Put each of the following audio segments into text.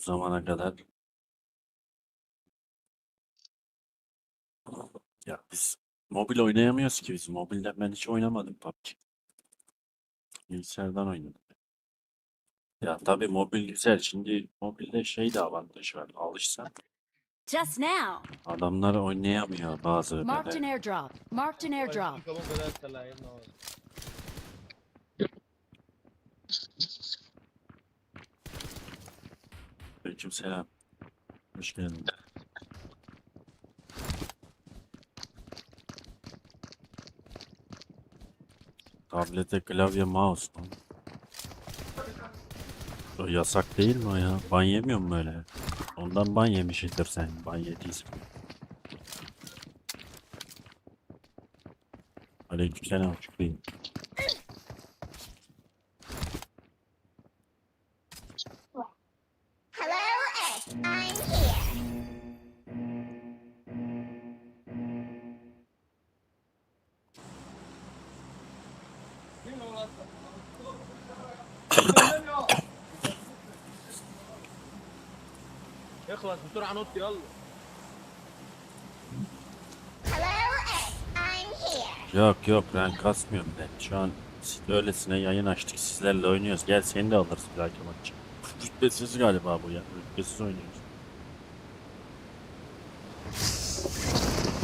Zamana kadar ya biz mobil oynayamıyoruz ki biz. Mobilden ben hiç oynamadım PUBG. Bilgisayardan oynadım. Ya tabii mobil güzel. Şimdi mobilde şey de avantajı var. Alışsan Just now. adamlar oynayamıyor bazı Marked an airdrop. Marked an airdrop. ¿Cómo quedaste la no? Aleykümselam. Hoş geldin. Tablete klavye mouse mu? O yasak değil mi ya? Ban yemiyor mu öyle? Ondan ban yemişsindir sen. Ban yediysen. Aleykümselam. Şükrü. Hello, اخلص بسرعة نط يلا Hello, Earth. I'm here. Yok yok ben kasmıyorum ben. Şu an siz öylesine yayın açtık sizlerle oynuyoruz. Gel seni de alırız bir dahaki maç. Rütbesiz galiba bu ya. Rütbesiz oynuyoruz.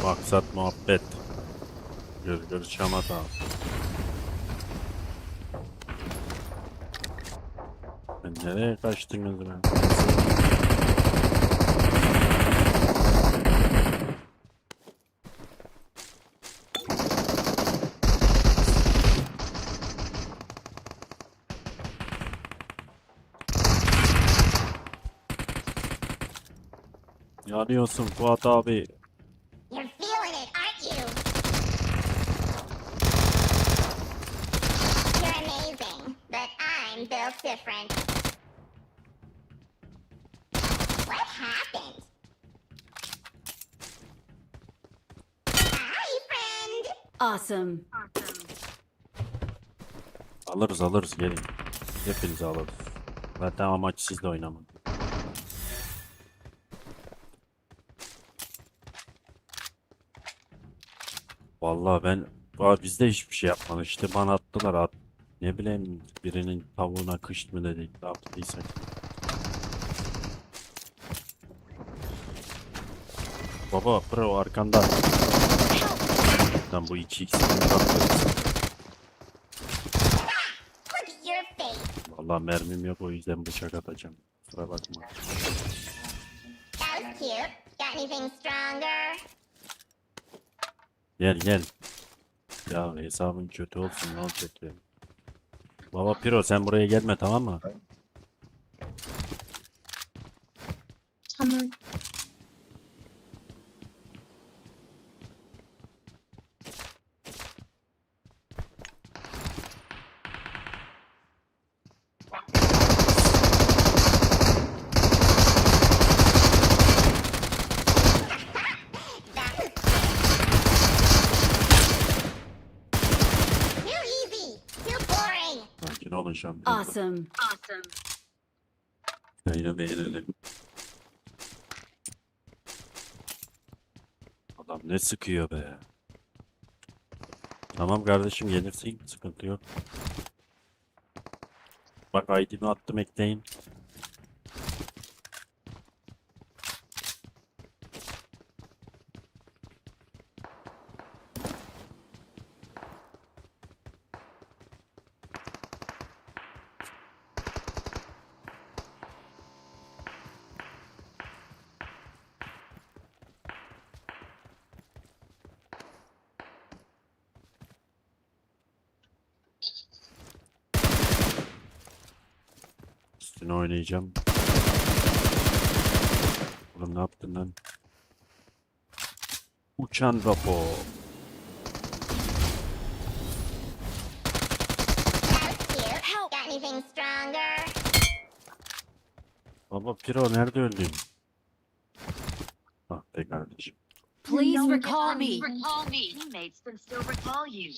Maksat muhabbet. Gırgır şamata. Ben nereye kaçtınız ben? Yanıyorsun Fuat abi. You're feeling it, aren't you? You're amazing, but I'm built different. What happened? Hi, friend. Awesome. Alırız alırız gelin. Hepinizi alırız. Zaten amaç sizle oynamak. Vallahi ben Aa, biz de hiçbir şey yapmadık. İşte bana attılar at. Ne bileyim birinin tavuğuna kış mı dedik ne yaptıysak. Baba pro arkanda. Lan bu 2x'ini kaptırırız. Look at your face. Vallahi mermim yok o yüzden bıçak atacağım. Kusura bakma. That was cute. Got anything stronger? Gel gel. Ya hesabın kötü olsun ne olacak. Baba Piro sen buraya gelme tamam mı? Tamam. Olun şampiyon. Awesome. Yayını beğenelim. Adam ne sıkıyor be. Tamam kardeşim gelirsin sıkıntı yok. Bak ID'mi attım ekleyin. Üstüne oynayacağım. Oğlum ne yaptın lan? Uçan stronger? Baba Piro nerede öldün? Ah be kardeşim. Please recall me. Recall me. Teammates can still recall you.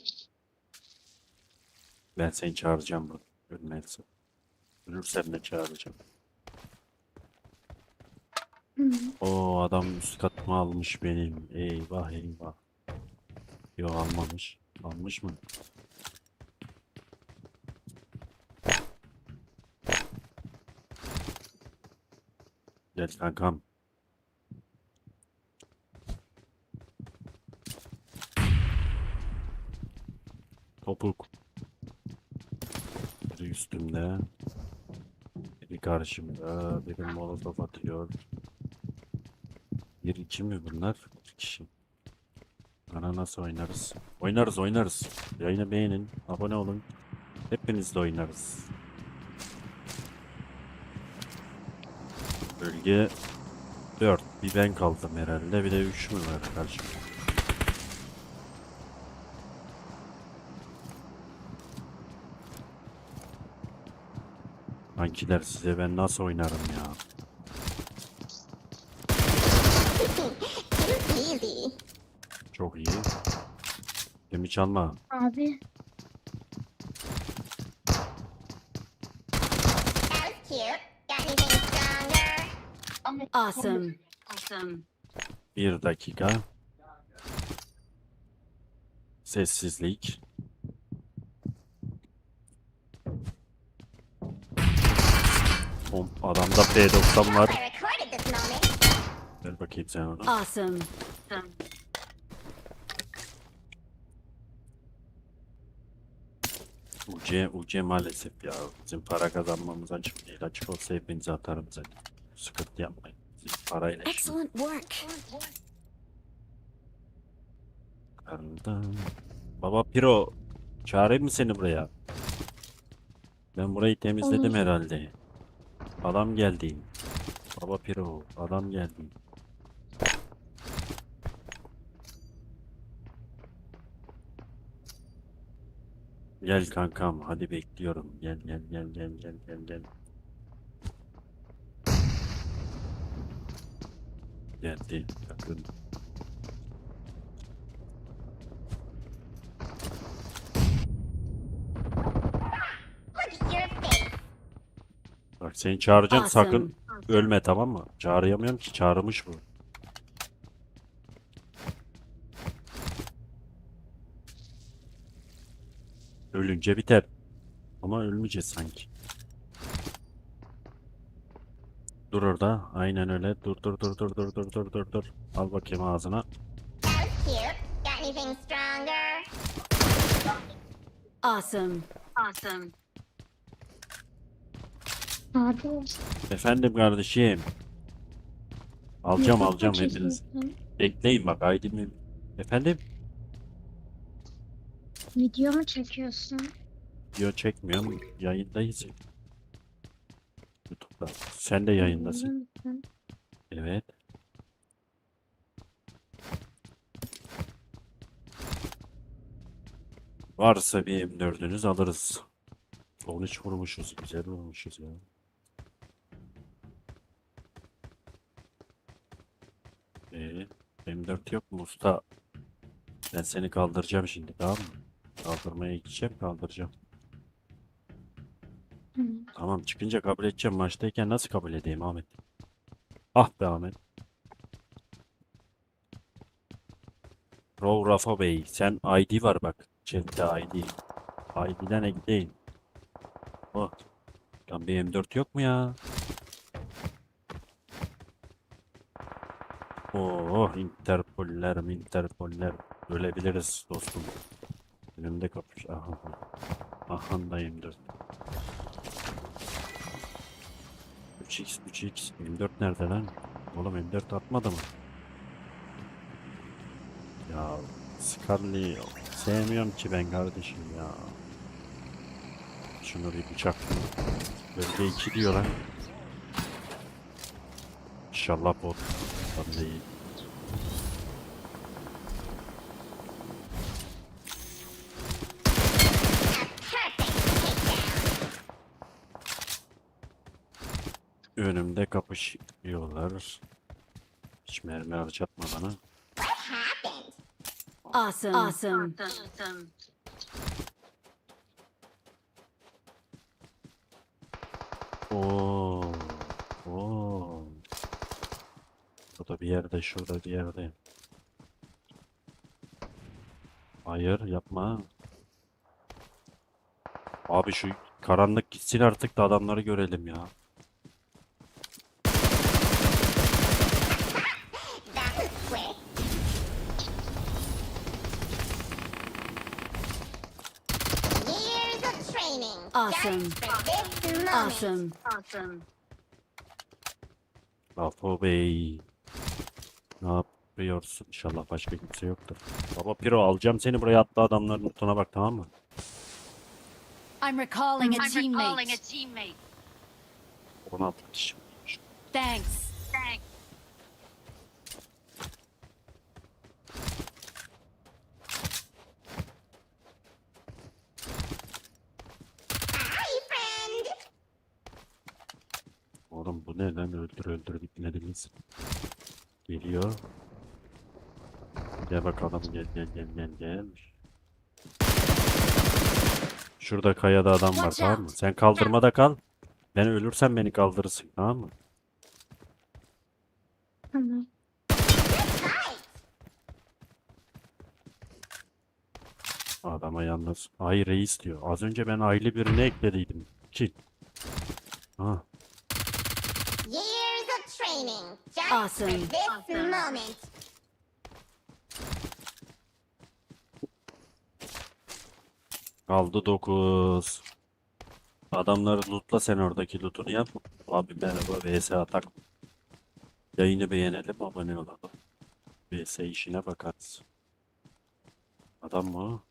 Ben seni çağıracağım bu. Ölmezse. Ölürsem de çağıracağım. O adam üst katımı almış benim. Eyvah eyvah. Yok almamış. Almış mı? Gel kankam. Karşımda. Biri molotof atıyor. Bir iki mi bunlar? Bir kişi. Ana nasıl oynarız? Oynarız oynarız. Yayını beğenin. Abone olun. Hepiniz de oynarız. Bölge 4. Bir ben kaldım herhalde. Bir de 3 mü var karşımda? Zekiler size ben nasıl oynarım ya. Çok iyi. Demi çalma. Abi. Awesome. Awesome. Bir dakika. Sessizlik. Oğlum, Adamda P90 var. Ver bakayım sen onu. Awesome. UC, UC maalesef ya. Bizim para kazanmamız açık değil. Açık olsa hepinizi atarım zaten. Sıkıntı yapmayın. Bizim parayla Excellent work. Karnında. Baba Piro. Çağırayım mı seni buraya? Ben burayı temizledim Olur. herhalde. Adam geldi. Baba Piro. Adam geldi. Gel kankam. Hadi bekliyorum. Gel gel gel gel gel gel gel. Geldi. Yakın. Look at your face. Bak seni çağıracağım sakın Awesome. ölme tamam mı? Çağırayamıyorum ki çağırmış bu. Ölünce biter. Ama ölmeyeceğiz sanki. Dur orada. Aynen öyle. Dur dur dur dur dur dur dur dur dur. Al bakayım ağzına. Awesome. Awesome. Abi. Efendim kardeşim. Alacağım alacağım hepiniz. çekiyorsun. Bekleyin bak aydın'ı. Efendim? Video mu çekiyorsun? Video çekmiyorum. Yayındayız. YouTube'da. Sen de yayındasın. Evet. Varsa bir M4'ünüz alırız. 13 vurmuşuz. Güzel vurmuşuz ya. Ee, M4 yok mu usta? Ben seni kaldıracağım şimdi tamam mı? Kaldırmaya gideceğim kaldıracağım. Hı. Tamam çıkınca kabul edeceğim. Maçtayken nasıl kabul edeyim Ahmet? Ah be Ahmet. Rov Rafa Bey. Sen ID var bak. Chat'te ID. ID'den ekleyin. Oh. Lan bir M4 yok mu ya? Oh Interpoller Interpoller. Ölebiliriz dostum. Önümde kapış. Aha. Aha da M4. 3x 3x 24 nerede lan? Oğlum M4 atmadı mı? Ya Scarlet'i sevmiyorum ki ben kardeşim ya. Şunu bir bıçak. Bölge 2 diyor lan. İnşallah bot. Tabii değil. Önümde kapışıyorlar. Hiç mermi harcatma bana. What happened? Awesome. Awesome. Awesome. Oo. Burada bir yerde, şurada bir yerde. Hayır, yapma. Abi şu karanlık gitsin artık da adamları görelim ya. Awesome. Awesome. Awesome. Lafo Bey. Yapıyorsun? İnşallah başka kimse yoktur. Baba Piro alacağım seni buraya atla adamların lootuna bak tamam mı? I'm recalling a I'm recalling a teammate. teammate. 16 kişi. Thanks. Thanks. Hi, friend. Oğlum bu ne lan öldür öldür bitmediniz. Geliyor. Gel bakalım gel gel gel gel gel. Şurada kayada adam var tamam mı? Sen kaldırmada kal. Ben ölürsem beni kaldırırsın tamam mı? Tamam. Adama yalnız. Ay reis diyor. Az önce ben aile birine eklediydim. Ki. Ha. Years of training. Just Awesome. for this Awesome. moment. Kaldı 9. Adamları lootla sen oradaki lootunu yap. Abi merhaba VS atak. Yayını beğenelim abone olalım. VS işine bakarız. Adam mı?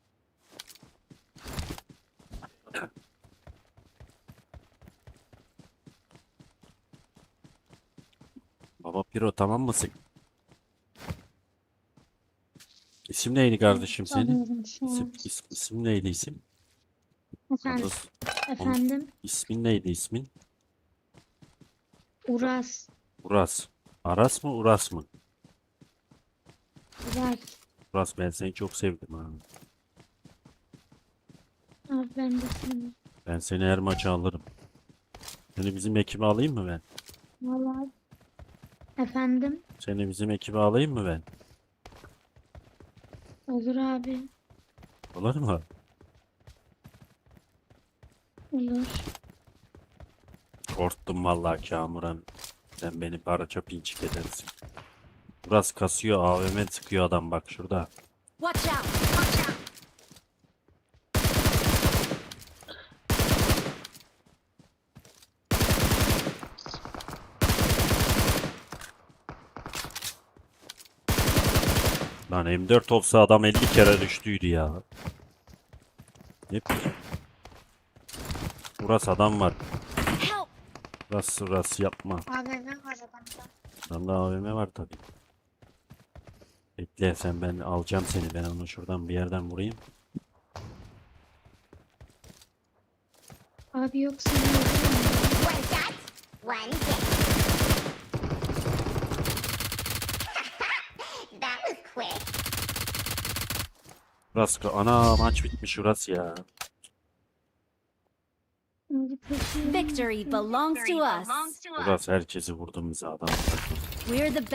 Baba Piro tamam mısın? İsim neydi kardeşim senin? Şu İsim, an. isim, neydi isim? Efendim, Adas- efendim. İsmin neydi ismin? Uras. Uras. Aras mı Uras mı? Uras. Uras ben seni çok sevdim ha. Abi ben de seni. Ben seni her maça alırım. Seni bizim ekibe alayım mı ben? Valla. Efendim. Seni bizim ekibe alayım mı ben? Olur abi. Olur mu? Olur. Korktum vallahi Kamuran. Sen beni paraça pinçik edersin. Uras kasıyor AVM sıkıyor adam bak şurada. Watch out. Lan M4 olsa adam 50 kere düştüydü ya. Hep. Uras adam var. Help. Uras Uras yapma. Abi ne var adamda? Adamda AVM var tabii. Bekle sen ben alacağım seni. Ben onu şuradan bir yerden vurayım. Abi yoksa ne olur? One shot, one. Uras ana maç bitmiş Uras ya. Victory belongs to Victory us. belongs to us. Uras herkesi vurdum bize adam. We're the best.